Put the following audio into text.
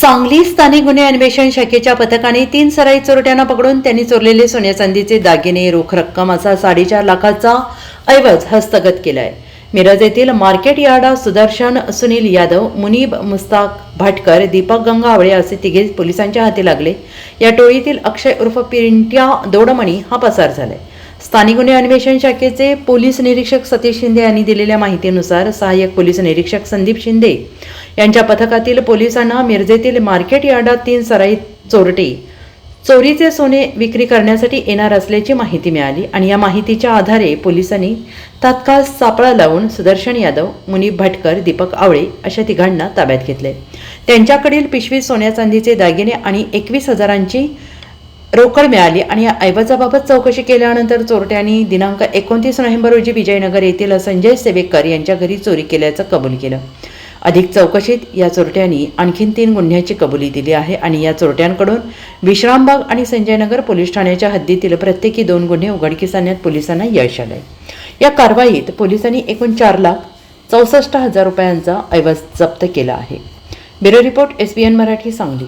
सांगली स्थानिक गुन्हे अन्वेषण शाखेच्या पथकाने तीन सराई चोरट्यांना पकडून त्यांनी चोरलेले सोन्या चांदीचे दागिने रोख रक्कम असा साडेचार लाखाचा ऐवज हस्तगत केलाय. मिरज येथील मार्केट यार्डा सुदर्शन सुनील यादव मुनीब मुस्ताक भाटकर दीपक गंगावळे असे तिघे पोलिसांच्या हाती लागले. या टोळीतील अक्षय उर्फ पिंट्या दोडमणी हा पसार झालाय. स्थानिक गुन्हे अन्वेषण शाखेचे पोलीस निरीक्षक सतीश शिंदे यांनी दिलेल्या माहितीनुसार सहाय्यक पोलीस निरीक्षक संदीप शिंदे यांच्या पथकातील पोलिसांना मिरजेतील मार्केट यार्डात तीन सराई चोरटे चोरीचे सोने विक्री करण्यासाठी येणार असल्याची माहिती मिळाली आणि या माहितीच्या आधारे पोलिसांनी तात्काळ सापळा लावून सुदर्शन यादव मुनीब भटकर दीपक आवळे अशा तिघांना ताब्यात घेतले. त्यांच्याकडील पिशवी सोन्या चांदीचे दागिने आणि एकवीस हजारांची रोकड मिळाली आणि या ऐवजाबाबत चौकशी केल्यानंतर चोरट्यांनी दिनांक एकोणतीस नोव्हेंबर रोजी विजयनगर येथील संजय सेवेकर यांच्या घरी चोरी केल्याचं कबूल केलं. अधिक चौकशीत या चोरट्यांनी आणखीन तीन गुन्ह्याची कबुली दिली आहे आणि या चोरट्यांकडून विश्रामबाग आणि संजयनगर पोलीस ठाण्याच्या हद्दीतील प्रत्येकी दोन गुन्हे उघडकीस आणण्यात पोलिसांना यश आलंय. या कारवाईत पोलिसांनी एकूण चार लाख चौसष्ट हजार रुपयांचा ऐवज जप्त केला आहे. Bureau report S B N Marathi Sangli.